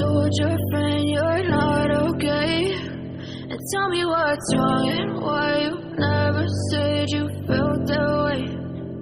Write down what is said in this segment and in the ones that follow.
told your friend you're not okay? And tell me what's wrong and why you never said you felt that way.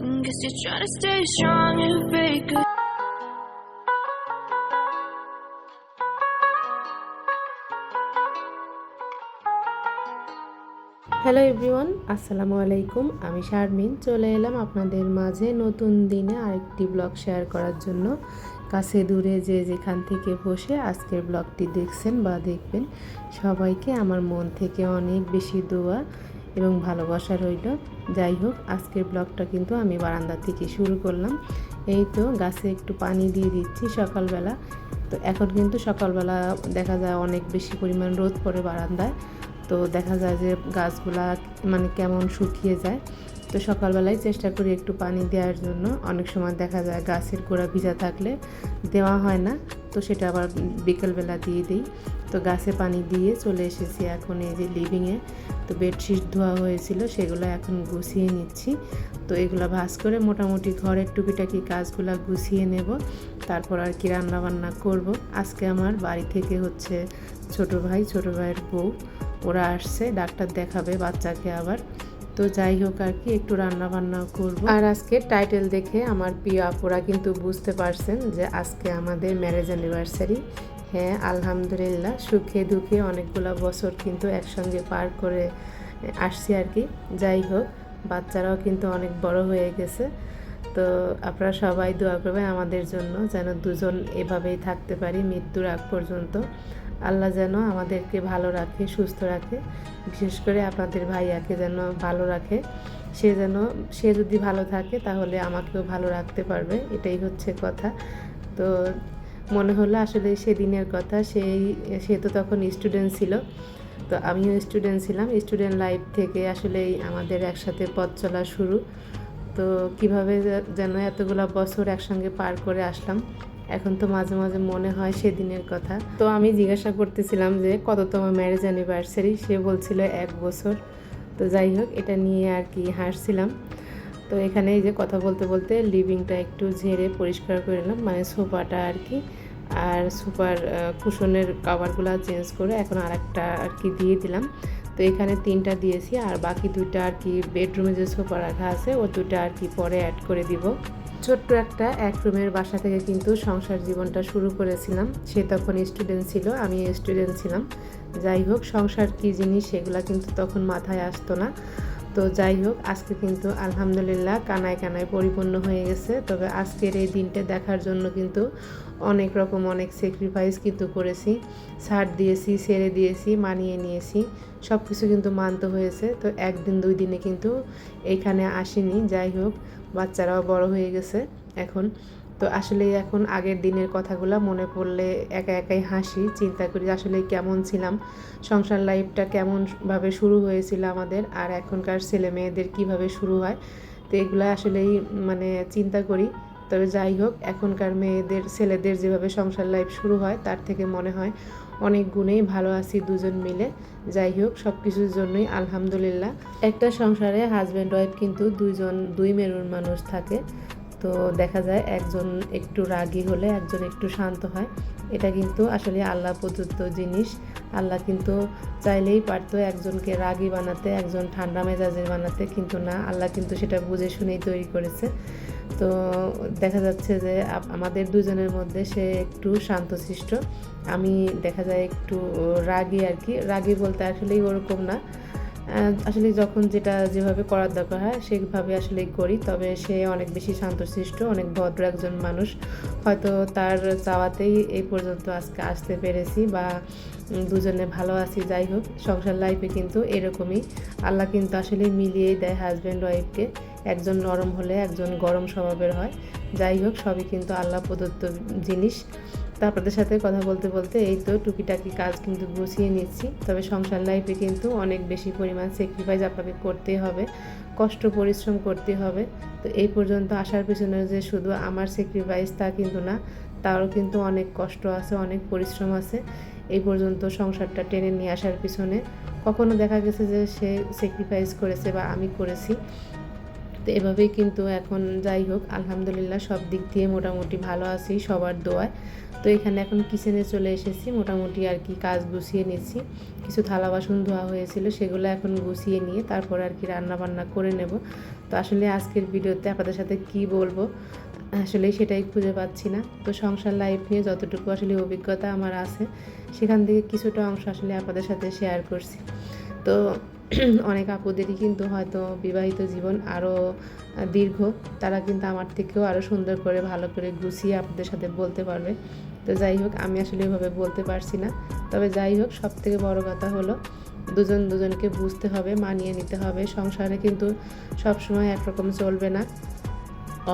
And guess you're trying to stay strong and fake it. Hello everyone আসসালামু আলাইকুম আমি শারমিন চলে এলাম আপনাদের মাঝে নতুন দিনে আরেকটি ব্লগ শেয়ার করার জন্য কাছে দূরে যে যেখান থেকে বসে আজকের ব্লগটি দেখছেন বা দেখবেন, সবাইকে আমার মন থেকে অনেক বেশি দোয়া এবং ভালোবাসা রইল। যাই হোক, আজকের ব্লগটা কিন্তু আমি বারান্দা থেকে শুরু করলাম। এই তো গাছে একটু পানি দিয়ে দিচ্ছি সকালবেলা। তো এখন কিন্তু সকালবেলা দেখা যায় অনেক বেশি পরিমাণ রোদ পড়ে বারান্দায়। তো দেখা যায় যে গাছগুলা মানে কেমন শুকিয়ে যায়। তো সকালবেলায় চেষ্টা করি একটু পানি দেওয়ার জন্য। অনেক সময় দেখা যায় গাছের গোড়া ভিজা থাকলে দেওয়া হয় না, তো সেটা আবার বিকেলবেলা দিয়ে দিই। তো গাছে পানি দিয়ে চলে এসেছি এখন এই যে লিভিংয়ে তো বেডশিট ধোয়া হয়েছিল, সেগুলো এখন গুছিয়ে নিচ্ছি। তো এগুলো ভাজ করে মোটামুটি ঘরের টুকিটাকি কাজগুলো গুছিয়ে নেব। তারপর আর কি রান্না বান্না করব। আজকে আমার বাড়ি থেকে হচ্ছে ছোট ভাই, ছোট ভাইয়ের বউ, ওরা আসছে, ডাক্তার দেখাবে বাচ্চাকে আবার। তো যাই হোক আর কি, একটু রান্না বান্না করব। আর আজকে টাইটেল দেখে আমার প্রিয় আপুরা কিন্তু বুঝতে পারছেন যে আজকে আমাদের ম্যারেজ অ্যানিভার্সারি হ্যাঁ আলহামদুলিল্লাহ, সুখে দুঃখে অনেকগুলো বছর কিন্তু একসঙ্গে পার করে আসছি আর কি। যাই হোক, বাচ্চারাও কিন্তু অনেক বড় হয়ে গেছে। তো আপনারা সবাই দোয়া করবেন আমাদের জন্য যেন দুজন এভাবেই থাকতে পারি মৃত্যুর আগ পর্যন্ত। আল্লাহ যেন আমাদেরকে ভালো রাখে, সুস্থ রাখে। বিশেষ করে আপনাদের ভাইয়াকে যেন ভালো রাখে। সে যেন, সে যদি ভালো থাকে তাহলে আমাকেও ভালো রাখতে পারবে, এটাই হচ্ছে কথা। তো মনে হলো আসলে সেদিনের কথা, সেই, সে তো তখন স্টুডেন্ট ছিল। তো আমিও স্টুডেন্ট ছিলাম। স্টুডেন্ট লাইফ থেকে আসলেই আমাদের একসাথে পথ চলা শুরু। তো কীভাবে যেন এতগুলো বছর একসঙ্গে পার করে আসলাম। এখন তো মাঝে মাঝে মনে হয় সেদিনের কথা। তো আমি জিজ্ঞাসা করতেছিলাম যে, কততম ম্যারেজ অ্যানিভার্সারি সে বলছিল এক বছর। তো যাই হোক, এটা নিয়ে আর কি হাসছিলাম। তো এখানে এই যে কথা বলতে বলতে লিভিংটা একটু ঝেড়ে পরিষ্কার করে নিলাম। মানে সোফাটা আর কি। আর সুপার কুশনের কাভারগুলো চেঞ্জ করে এখন আর একটা আর কি দিয়ে দিলাম। তো এখানে তিনটা দিয়েছি। আর বাকি দুইটা আর কি বেডরুমে যে সোফা রাখা আছে, ও দুটা আর কি পরে অ্যাড করে দিব। ছোট্ট একটা এক রুমের বাসা থেকে কিন্তু সংসার জীবনটা শুরু করেছিলাম। সে তখন স্টুডেন্ট ছিল, আমি স্টুডেন্ট ছিলাম। যাই হোক, সংসার কী জিনিস সেগুলো কিন্তু তখন মাথায় আসতো না। তো যাই হোক, আজকে কিন্তু আলহামদুলিল্লাহ কানায় কানায় পরিপূর্ণ হয়ে গেছে। তবে আজকের এই দিনটা দেখার জন্য কিন্তু অনেক রকম অনেক স্যাক্রিফাইস কিন্তু করেছি। ছাড় দিয়েছি, ছেড়ে দিয়েছি, মানিয়ে নিয়েছি। সব কিছু কিন্তু মানতে হয়েছে। তো একদিন দুই দিনে কিন্তু এখানে আসিনি। যাই হোক বাচ্চারাও বড় হয়ে গেছে এখন। তো আসলে এখন আগের দিনের কথাগুলো মনে পড়লে একা একাই হাসি, চিন্তা করি আসলে কেমন ছিলাম, সংসার লাইফটা কেমনভাবে শুরু হয়েছিল আমাদের আর এখনকার ছেলে মেয়েদের কীভাবে শুরু হয়। তো এগুলো আসলেই মানে চিন্তা করি। তবে যাই হোক, এখনকার মেয়েদের, ছেলেদের যেভাবে সংসার লাইফ শুরু হয়, তার থেকে মনে হয় অনেক গুণেই ভালো আছি দুজন মিলে। যাই হোক সব কিছুর জন্যই আলহামদুলিল্লাহ। একটা সংসারে হাজব্যান্ড ওয়াইফ কিন্তু দুইজন, দুই মেরুন মানুষ থাকে। তো দেখা যায় একজন একটু রাগী হলে একজন একটু শান্ত হয়। এটা কিন্তু আসলে আল্লাহ প্রদত্ত জিনিস। আল্লাহ কিন্তু চাইলেই পারতো একজনকে রাগী বানাতে, একজন ঠান্ডা মেজাজের বানাতে, কিন্তু না। আল্লাহ কিন্তু সেটা বুঝে শুনেই তৈরি করেছে। তো দেখা যাচ্ছে যে আমাদের দুজনের মধ্যে সে একটু শান্তশিষ্ট। আমি দেখা যায় একটু রাগী আর কি। রাগী বলতে আসলেই ওরকম না। আসলে যখন যেটা যেভাবে করার দরকার হয় সেভাবে আসলে করি। তবে সে অনেক বেশি শান্তশিষ্ট, অনেক ভদ্র একজন মানুষ। হয়তো তার চাওয়াতেই এই পর্যন্ত আজকে আসতে পেরেছি বা দুজনে ভালো আছি, যাই হোক। সংসার লাইফে কিন্তু এরকমই। আল্লাহ কিন্তু আসলে মিলিয়েই দেয় হাজব্যান্ড ওয়াইফকে একজন নরম হলে একজন গরম স্বভাবের হয়। যাই হোক, সবই কিন্তু আল্লাহ প্রদত্ত জিনিস। তো আপনাদের সাথে কথা বলতে বলতে এই তো টুকিটাকি কাজ কিন্তু গুছিয়ে নিচ্ছি। তবে সংসার লাইফে কিন্তু অনেক বেশি পরিমাণ স্যাক্রিফাইস আপনাকে করতে হবে। কষ্ট, পরিশ্রম করতে হবে। তো এই পর্যন্ত আসার পিছনে যে শুধু আমার স্যাক্রিফাইস তা কিন্তু না, তারও কিন্তু অনেক কষ্ট আছে, অনেক পরিশ্রম আছে। এই পর্যন্ত সংসারটা টেনে নিয়ে আসার পিছনে কখনো দেখা গেছে যে সে স্যাক্রিফাইস করেছে বা আমি করেছি। তো এভাবেই কিন্তু এখন যাই হোক, আলহামদুলিল্লাহ সব দিক দিয়ে মোটামুটি ভালো আছি সবার দোয়ায়। তো এখানে এখন কিচেনে চলে এসেছি, মোটামুটি আর কি কাজ গুছিয়ে নিচ্ছি। কিছু থালা বাসন ধোয়া হয়েছিল, সেগুলো এখন গুছিয়ে নিয়ে তারপর আর কি রান্না বান্না করে নেব। তো আসলে আজকের ভিডিওতে আপনাদের সাথে কি বলব? আসলে সেটাই খুঁজে পাচ্ছি না। তো সংসার লাইফ নিয়ে যতটুকু আসলে অভিজ্ঞতা আমার আছে, সেখান থেকে কিছুটা অংশ আসলে আপনাদের সাথে শেয়ার করছি। তো অনেক আপুদেরই কিন্তু হয়তো বিবাহিত জীবন আরও দীর্ঘ। তারা কিন্তু আমার থেকেও আরও সুন্দর করে, ভালো করে গুছিয়ে আপনাদের সাথে বলতে পারবে। তো যাই হোক, আমি আসলে এভাবে বলতে পারছি না। তবে যাই হোক সব থেকে বড়ো কথা হলো, দুজন দুজনকে বুঝতে হবে, মানিয়ে নিতে হবে। সংসারে কিন্তু সবসময় একরকম চলবে না।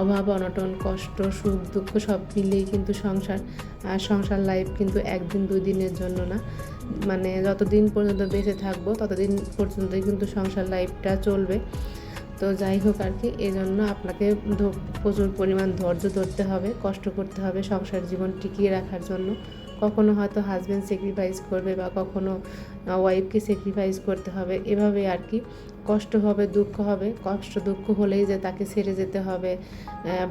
অভাব, অনটন, কষ্ট, সুখ, দুঃখ সব মিলিয়েই কিন্তু সংসার আর সংসার লাইফ কিন্তু একদিন দুই দিনের জন্য না। মানে যতদিন পর্যন্ত বেঁচে থাকব, ততদিন পর্যন্তই কিন্তু সংসার লাইফটা চলবে। তো যাই হোক আর কি এই জন্য আপনাকে প্রচুর পরিমাণ ধৈর্য ধরতে হবে, কষ্ট করতে হবে সংসার জীবন টিকিয়ে রাখার জন্য। কখনো হয়তো হাজব্যান্ড স্যাক্রিফাইস করবে বা কখনো ওয়াইফকে স্যাক্রিফাইস করতে হবে, এভাবে আর কি। কষ্ট হবে, দুঃখ হবে, কষ্ট, দুঃখ হলেই যে তাকে ছেড়ে যেতে হবে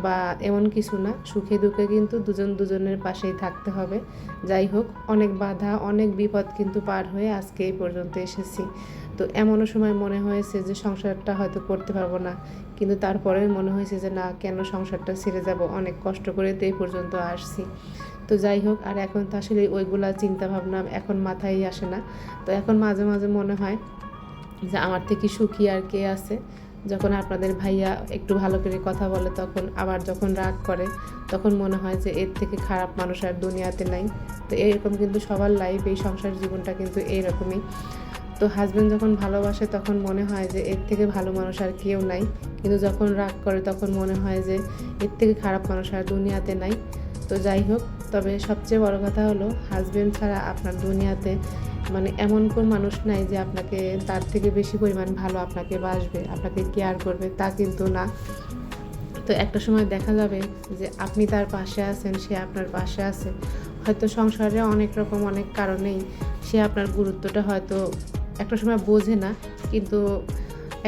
বা এমন কিছু না। সুখে, দুঃখে কিন্তু দুজন, দুজনের পাশেই থাকতে হবে। যাই হোক, অনেক বাধা, অনেক বিপদ কিন্তু পার হয়ে আজকে এই পর্যন্ত এসেছি। তো এমনও সময় মনে হয়েছে যে সংসারটা হয়তো করতে পারব না, কিন্তু তারপরে মনে হয়েছে যে না, কেন সংসারটা ছেড়ে যাব? অনেক কষ্ট করে তো এই পর্যন্ত আসছি। তো যাই হোক, আর এখন তো আসলে ওইগুলা চিন্তা ভাবনা এখন মাথায় আসে না। তো এখন মাঝে মাঝে মনে হয় যে আমার থেকে সুখী আর কে আছে। যখন আপনাদের ভাইয়া একটু ভালো করে কথা বলে, তখন আবার যখন রাগ করে, তখন মনে হয় যে এর থেকে খারাপ মানুষ আর দুনিয়াতে নাই। তো এরকম কিন্তু সবার লাইফ এই সংসার জীবনটা কিন্তু এইরকমই তো হাজব্যান্ড যখন ভালোবাসে, তখন মনে হয় যে এর থেকে ভালো মানুষ আর কেউ নাই। কিন্তু যখন রাগ করে, তখন মনে হয় যে এর থেকে খারাপ মানুষ আর দুনিয়াতে নাই। তো যাই হোক তবে সবচেয়ে বড় কথা হলো হাজব্যান্ড ছাড়া আপনার দুনিয়াতে মানে এমন কোন মানুষ নাই যে আপনাকে তার থেকে বেশি পরিমাণ ভালো আপনাকে বাসবে, আপনাকে কেয়ার করবে, তা কিন্তু না। তো একটা সময় দেখা যাবে যে আপনি তার পাশে আছেন, সে আপনার পাশে আছে। হয়তো সংসারে অনেক রকম অনেক কারণেই সে আপনার গুরুত্বটা হয়তো একটা সময় বোঝে না, কিন্তু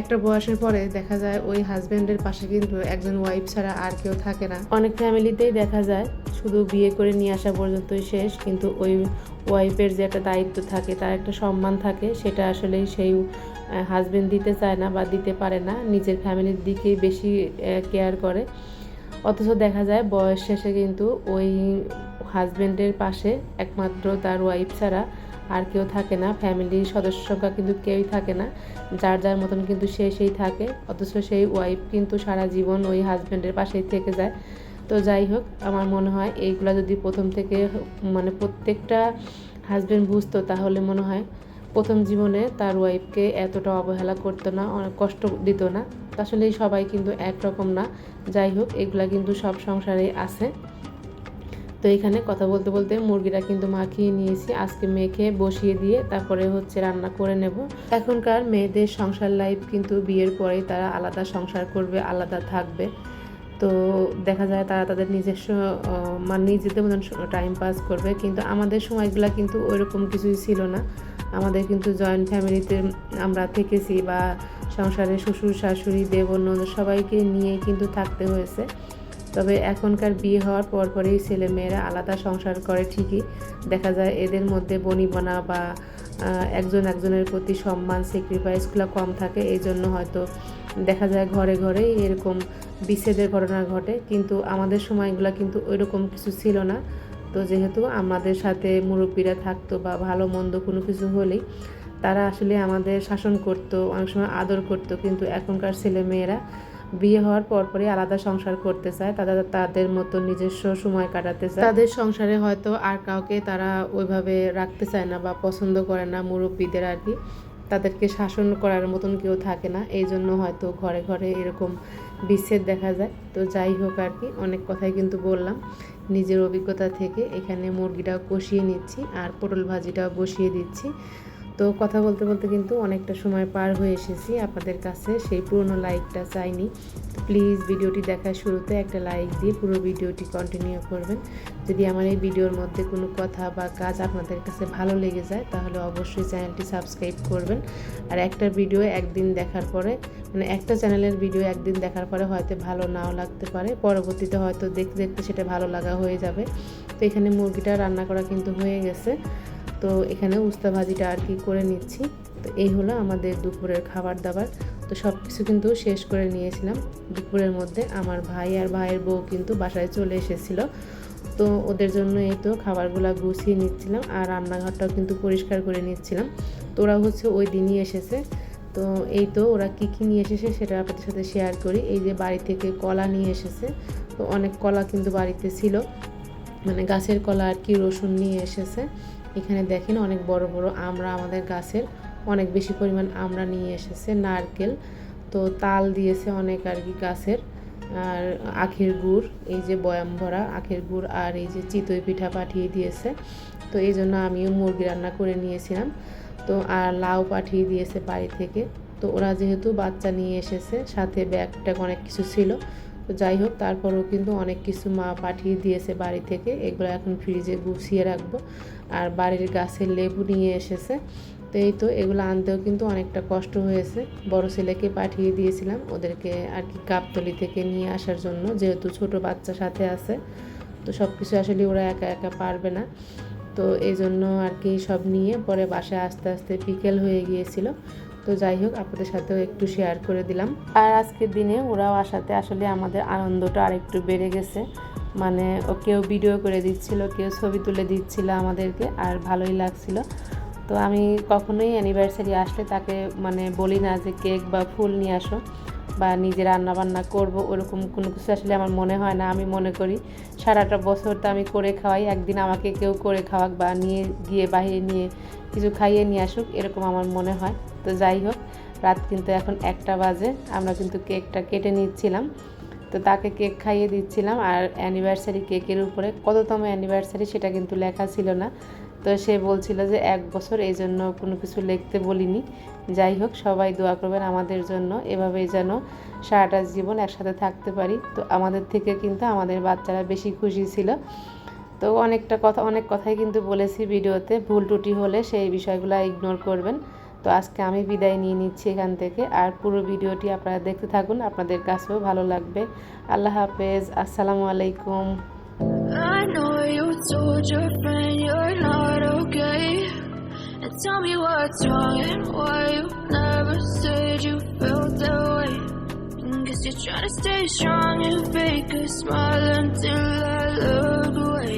একটা বয়সের পরে দেখা যায় ওই হাজব্যান্ডের পাশে কিন্তু একজন ওয়াইফ ছাড়া আর কেউ থাকে না। অনেক ফ্যামিলিতেই দেখা যায়, শুধু বিয়ে করে নিয়ে আসা পর্যন্তই শেষ, কিন্তু ওই ওয়াইফের যে একটা দায়িত্ব থাকে, তার একটা সম্মান থাকে, সেটা আসলে সেই হাজব্যান্ড দিতে চায় না বা দিতে পারে না, নিজের ফ্যামিলির দিকেই বেশি কেয়ার করে। অথচ দেখা যায় বয়স শেষে কিন্তু ওই হাজব্যান্ডের পাশে একমাত্র তার ওয়াইফ ছাড়া আর কেউ থাকে না ফ্যামিলির সদস্য সংখ্যা কিন্তু কেউই থাকে না। যার যার মতন কিন্তু সে সেই থাকে, অথচ সেই ওয়াইফ কিন্তু সারা জীবন ওই হাজব্যান্ডের পাশেই থেকে যায়। তো যাই হোক, আমার মনে হয় এইগুলা যদি প্রথম থেকে মানে প্রত্যেকটা হাজব্যান্ড বুঝতো, তাহলে মনে হয় প্রথম জীবনে তার ওয়াইফকে এতটা অবহেলা করতো না, অনেক কষ্ট দিত না। আসলে সবাই কিন্তু একরকম না। যাই হোক, এগুলা কিন্তু সব সংসারেই আছে। তো এখানে কথা বলতে বলতে মুরগিটা কিন্তু মাখিয়ে নিয়েছি। আজকে মেখে বসিয়ে দিয়ে তারপরে হচ্ছে রান্না করে নেব। এখনকার মেয়েদের সংসার লাইফ কিন্তু বিয়ের পরেই তারা আলাদা সংসার করবে, আলাদা থাকবে। তো দেখা যায় তারা তাদের নিজস্ব মানে নিজেদের মতন টাইম পাস করবে। কিন্তু আমাদের সময়গুলো কিন্তু ওইরকম কিছুই ছিল না। আমাদের কিন্তু জয়েন্ট ফ্যামিলিতে আমরা থেকেছি বা সংসারে শ্বশুর শাশুড়ি দেবর সবাইকে নিয়ে কিন্তু থাকতে হয়েছে। তবে এখনকার বিয়ে হওয়ার পর পরেই ছেলে মেয়েরা আলাদা সংসার করে ঠিকই। দেখা যায় এদের মধ্যে বনিবনা বা একজন একজনের প্রতি সম্মান স্যাক্রিফাইসগুলো কম থাকে। এই জন্য হয়তো দেখা যায় ঘরে ঘরে এরকম বিচ্ছেদের ঘটনা ঘটে। কিন্তু আমাদের সময়গুলো কিন্তু ওইরকম কিছু ছিল না। তো যেহেতু আমাদের সাথে মুরব্বীরা থাকতো বা ভালো মন্দ কোনো কিছু হলেই তারা আসলে আমাদের শাসন করতো, অনেক সময় আদর করতো। কিন্তু এখনকার ছেলে মেয়েরা বিয়ে হওয়ার পরপরই আলাদা সংসার করতে চায় তারা তাদের মতো নিজস্ব সময় কাটাতে চায়। তাদের সংসারে হয়তো আর কাউকে তারা ওইভাবে রাখতে চায় না বা পছন্দ করে না, মুরব্বীদের আর কি। তাদেরকে শাসন করার মতন কেউ থাকে না, এই জন্য হয়তো ঘরে ঘরে এরকম বিচ্ছেদ দেখা যায়। তো যাই হোক আর কি, অনেক কথাই কিন্তু বললাম। নিজের অভিজ্ঞতা থেকে এখানে মুরগিটাও কষিয়ে নিচ্ছি আর পটল ভাজিটাও বসিয়ে দিচ্ছি। তো কথা বলতে বলতে কিন্তু অনেকটা সময় পার হয়ে এসেছি আপনাদের কাছে। সেই পুরনো লাইকটা চাইনি। প্লিজ ভিডিওটি দেখার শুরুতে একটা লাইক দিয়ে পুরো ভিডিওটি কন্টিনিউ করবেন। যদি আমার এই ভিডিওর মধ্যে কোনো কথা বা কাজ আপনাদের কাছে ভালো লেগে যায়, তাহলে অবশ্যই চ্যানেলটি সাবস্ক্রাইব করবেন। আর একটা ভিডিও একদিন দেখার পরে মানে একটা চ্যানেলের ভিডিও একদিন দেখার পরে হয়তো ভালো নাও লাগতে পারে। পরবর্তীতে হয়তো দেখতে দেখতে সেটা ভালো লাগা হয়ে যাবে। তো এখানে মুরগিটা রান্না করা কিন্তু হয়ে গেছে। তো এখানে উস্তা ভাজিটা আর কি করে নিচ্ছি। তো এই হলো আমাদের দুপুরের খাবার দাবার। তো সব কিছু কিন্তু শেষ করে নিয়েছিলাম। দুপুরের মধ্যে আমার ভাই আর ভাইয়ের বউ কিন্তু বাসায় চলে এসেছিল। তো ওদের জন্য এই তো খাবারগুলো গুছিয়ে নিচ্ছিলাম আর রান্নাঘরটাও কিন্তু পরিষ্কার করে নিচ্ছিলাম। তো ওরা হচ্ছে ওই দিনই এসেছে। তো এই তো ওরা কী কী নিয়ে এসেছে সেটা আপনাদের সাথে শেয়ার করি। এই যে বাড়ি থেকে কলা নিয়ে এসেছে। তো অনেক কলা কিন্তু বাড়িতে ছিল। মানে গাছের কলা আর কি রসুন নিয়ে এসেছে। এখানে দেখেন অনেক বড় বড় আমরা আমাদের গাছের অনেক বেশি পরিমাণ আমরা নিয়ে এসেছে, নারকেল। তো তাল দিয়েছে অনেক আর কি গাছের। আর আখের গুড়, এই যে বয়াম ভরা আখের গুড় আর এই যে চিতই পিঠা পাঠিয়ে দিয়েছে। তো এই জন্য আমিও মুরগি রান্না করে নিয়েছিলাম। তো আর লাউ পাঠিয়ে দিয়েছে বাড়ি থেকে। তো ওরা যেহেতু বাচ্চা নিয়ে এসেছে, সাথে ব্যাগ ট্যাগ অনেক কিছু ছিল তো যাই হোক, তারপরও কিন্তু অনেক কিছু মা পাঠিয়ে দিয়েছে বাড়ি থেকে। এগুলো এখন ফ্রিজে গুছিয়ে রাখব। আর বাড়ির গাছের লেবু নিয়ে এসেছে। তো এই তো, এগুলো আনতেও কিন্তু অনেকটা কষ্ট হয়েছে। বড় ছেলেকে পাঠিয়ে দিয়েছিলাম ওদেরকে আর কি গাবতলি থেকে নিয়ে আসার জন্য, যেহেতু ছোট বাচ্চা সাথে আছে। তো সব কিছু আসলে ওরা একা একা পারবে না। তো এই জন্য আর কি সব নিয়ে পরে বাসায় আস্তে আস্তে বিকেল হয়ে গিয়েছিল। তো যাই হোক, আপনাদের সাথেও একটু শেয়ার করে দিলাম। আর আজকের দিনে ওরাও আসাতে আসলে আমাদের আনন্দটা আরেকটু বেড়ে গেছে। মানে ও কেউ ভিডিও করে দিচ্ছিল, কেউ ছবি তুলে দিচ্ছিল আমাদেরকে, আর ভালোই লাগছিল। তো আমি কখনোই অ্যানিভার্সারি আসলে তাকে মানে বলি না যে কেক বা ফুল নিয়ে আসো বা নিজে রান্না বান্না করব, ওরকম কোনো কিছু আসলে আমার মনে হয় না। আমি মনে করি সারাটা বছর তো আমি করে খাওয়াই, একদিন আমাকে কেউ করে খাওয়াক বা নিয়ে গিয়ে বাহিরে নিয়ে কিছু খাইয়ে নিয়ে আসুক, এরকম আমার মনে হয়। তো যাই হোক, রাত কিন্তু এখন একটা বাজে। আমরা কিন্তু কেকটা কেটে নিচ্ছিলাম। তো তাকে কেক খাইয়ে দিচ্ছিলাম আর অ্যানিভার্সারি কেকের উপরে কততম অ্যানিভার্সারি সেটা কিন্তু লেখা ছিল না। তো সে বলছিল যে এক বছর, এই জন্য কোনো কিছু লিখতে বলিনি। যাই হোক, সবাই দোয়া করবেন আমাদের জন্য, এভাবেই যেন সারাটা জীবন একসাথে থাকতে পারি। তো আমাদের থেকে কিন্তু আমাদের বাচ্চারা বেশি খুশি ছিল। তো অনেকটা কথা, অনেক কথাই কিন্তু বলেছি ভিডিওতে। ভুল টুটি হলে সেই বিষয়গুলো ইগনোর করবেন। তো আজকে আমি বিদায় নিয়ে নিচ্ছি এখান থেকে আর পুরো ভিডিওটি আপনারা দেখতে থাকুন আপনাদের কাছেও ভালো লাগবে আল্লাহ হাফেজ আসসালামু আলাইকুম I know you told your friend you're not okay. And tell me what's wrong and why you never said you felt that way. Guess you're trying to stay strong and fake a smile until I look away.